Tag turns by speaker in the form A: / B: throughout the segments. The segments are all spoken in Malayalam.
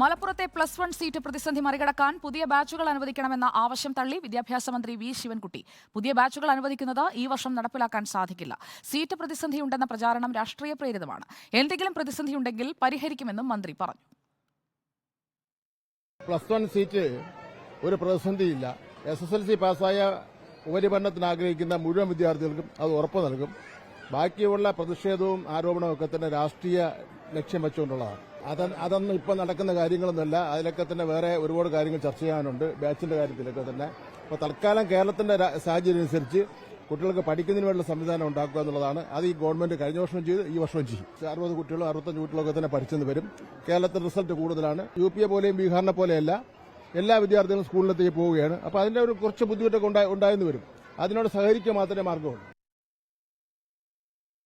A: മലപ്പുറത്തെ പ്ലസ് വൺ സീറ്റ് പ്രതിസന്ധി മറികടക്കാൻ പുതിയ ബാച്ചുകൾ അനുവദിക്കണമെന്ന ആവശ്യം തള്ളി വിദ്യാഭ്യാസ മന്ത്രി വി ശിവൻകുട്ടി. പുതിയ ബാച്ചുകൾ അനുവദിക്കുന്നത് ഈ വർഷം നടപ്പിലാക്കാൻ സാധിക്കില്ല. സീറ്റ് പ്രതിസന്ധിയുണ്ടെന്ന പ്രചാരണം രാഷ്ട്രീയ പ്രേരിതമാണ്. എന്തെങ്കിലും പ്രതിസന്ധിയുണ്ടെങ്കിൽ പരിഹരിക്കുമെന്നും മന്ത്രി പറഞ്ഞു.
B: പ്ലസ് വൺ സീറ്റ് ഒരു പ്രതിസന്ധിയില്ല. എസ് എസ് എൽ സി പാസ്സായ ഉപരിപഠനത്തിന് ആഗ്രഹിക്കുന്ന മുഴുവൻ വിദ്യാർത്ഥികൾക്കും അത് ഉറപ്പു നൽകും. ബാക്കിയുള്ള പ്രതിഷേധവും ആരോപണവും ഒക്കെ തന്നെ രാഷ്ട്രീയ ലക്ഷ്യം വെച്ചുകൊണ്ടുള്ളതാണ്. അത് അതൊന്നും ഇപ്പം നടക്കുന്ന കാര്യങ്ങളൊന്നുമല്ല. അതിലൊക്കെ തന്നെ വേറെ ഒരുപാട് കാര്യങ്ങൾ ചർച്ച ചെയ്യാനുണ്ട്. ബാച്ചിന്റെ കാര്യത്തിലൊക്കെ തന്നെ. അപ്പോൾ തൽക്കാലം കേരളത്തിന്റെ സാഹചര്യം അനുസരിച്ച് കുട്ടികൾക്ക് പഠിക്കുന്നതിന് വേണ്ട സംവിധാനം ഉണ്ടാക്കുക എന്നുള്ളതാണ്. അത് ഈ ഗവൺമെന്റ് കഴിഞ്ഞ വർഷം ചെയ്ത് ഈ വർഷം ചെയ്യും. അറുപത് കുട്ടികളും അറുപത്തഞ്ച് കുട്ടികളൊക്കെ തന്നെ പഠിച്ചെന്ന് വരും. കേരളത്തിൽ റിസൾട്ട് കൂടുതലാണ്. യു പി എ പോലെയും ബീഹാറിനെ പോലെയല്ല. എല്ലാ വിദ്യാർത്ഥികളും സ്കൂളിലെത്തേക്ക് പോവുകയാണ്. അപ്പോൾ അതിന്റെ ഒരു കുറച്ച് ബുദ്ധിമുട്ടൊക്കെ ഉണ്ടാ- ഉണ്ടായെന്ന് വരും. അതിനോട് സഹകരിക്കുക മാത്രമേ മാർഗമുള്ളൂ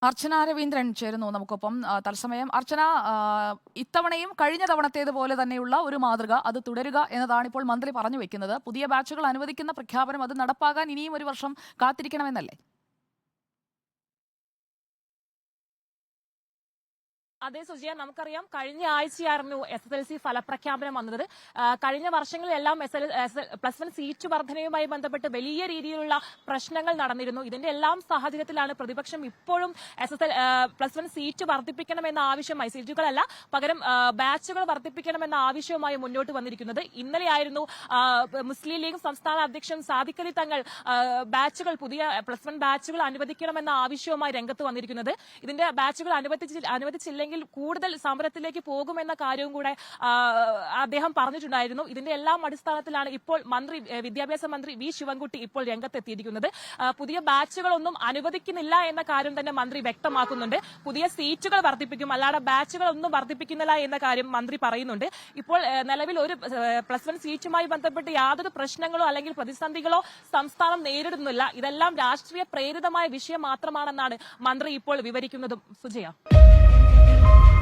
A: അർച്ചന രവീന്ദ്രൻ ചേരുന്നു നമുക്കൊപ്പം. തത്സമയം അർച്ചന ഇത്തവണയും കഴിഞ്ഞ തവണത്തേതുപോലെ തന്നെയുള്ള ഒരു മാതൃക അത് തുടരുക എന്നതാണ് ഇപ്പോൾ മന്ത്രി പറഞ്ഞു വെക്കുന്നത്. പുതിയ ബാച്ചുകൾ അനുവദിക്കുന്ന പ്രഖ്യാപനം അത് നടപ്പാകാൻ ഇനിയും ഒരു വർഷം കാത്തിരിക്കണമെന്നല്ലേ?
C: അതെ സുജിയ നമുക്കറിയാം കഴിഞ്ഞ ആഴ്ചയായിരുന്നു എസ് എസ് എൽ സി ഫലപ്രഖ്യാപനം വന്നത്. കഴിഞ്ഞ വർഷങ്ങളിലെല്ലാം S L plus one seat വർധനയുമായി ബന്ധപ്പെട്ട് വലിയ രീതിയിലുള്ള പ്രശ്നങ്ങൾ നടന്നിരുന്നു. ഇതിന്റെ എല്ലാം സാഹചര്യത്തിലാണ് പ്രതിപക്ഷം ഇപ്പോഴും S S L plus one seat വർദ്ധിപ്പിക്കണമെന്ന ആവശ്യമായി സീറ്റുകളല്ല പകരം ബാച്ചുകൾ വർദ്ധിപ്പിക്കണമെന്ന ആവശ്യവുമായി മുന്നോട്ട് വന്നിരിക്കുന്നത്. ഇന്നലെയായിരുന്നു മുസ്ലിം ലീഗ് സംസ്ഥാന അധ്യക്ഷൻ സാദിഖലി തങ്ങൾ ബാച്ചുകൾ പുതിയ പ്ലസ് വൺ ബാച്ചുകൾ അനുവദിക്കണമെന്ന ആവശ്യവുമായി രംഗത്ത് വന്നിരിക്കുന്നത്. ഇതിന്റെ ബാച്ചുകൾ അനുവദിച്ചി അനുവദിച്ചില്ലെങ്കിൽ കൂടുതൽ സമരത്തിലേക്ക് പോകുമെന്ന കാര്യവും കൂടെ അദ്ദേഹം പറഞ്ഞിട്ടുണ്ടായിരുന്നു. ഇതിന്റെ എല്ലാം അടിസ്ഥാനത്തിലാണ് ഇപ്പോൾ മന്ത്രി വിദ്യാഭ്യാസ മന്ത്രി വി ശിവൻകുട്ടി ഇപ്പോൾ രംഗത്തെത്തിയിരിക്കുന്നത്. പുതിയ ബാച്ചുകളൊന്നും അനുവദിക്കുന്നില്ല എന്ന കാര്യം തന്നെ മന്ത്രി വ്യക്തമാക്കുന്നുണ്ട്. പുതിയ സീറ്റുകൾ വർദ്ധിപ്പിക്കും അല്ലാതെ ബാച്ചുകൾ ഒന്നും വർദ്ധിപ്പിക്കുന്നില്ല എന്ന കാര്യം മന്ത്രി പറയുന്നുണ്ട്. ഇപ്പോൾ നിലവിൽ ഒരു പ്ലസ് വൺ സീറ്റുമായി ബന്ധപ്പെട്ട് യാതൊരു പ്രശ്നങ്ങളോ അല്ലെങ്കിൽ പ്രതിസന്ധികളോ സംസ്ഥാനം നേരിടുന്നില്ല. ഇതെല്ലാം രാഷ്ട്രീയ പ്രേരിതമായ വിഷയം മാത്രമാണെന്നാണ് മന്ത്രി ഇപ്പോൾ വിവരിക്കുന്നതും. സുജയ. thank you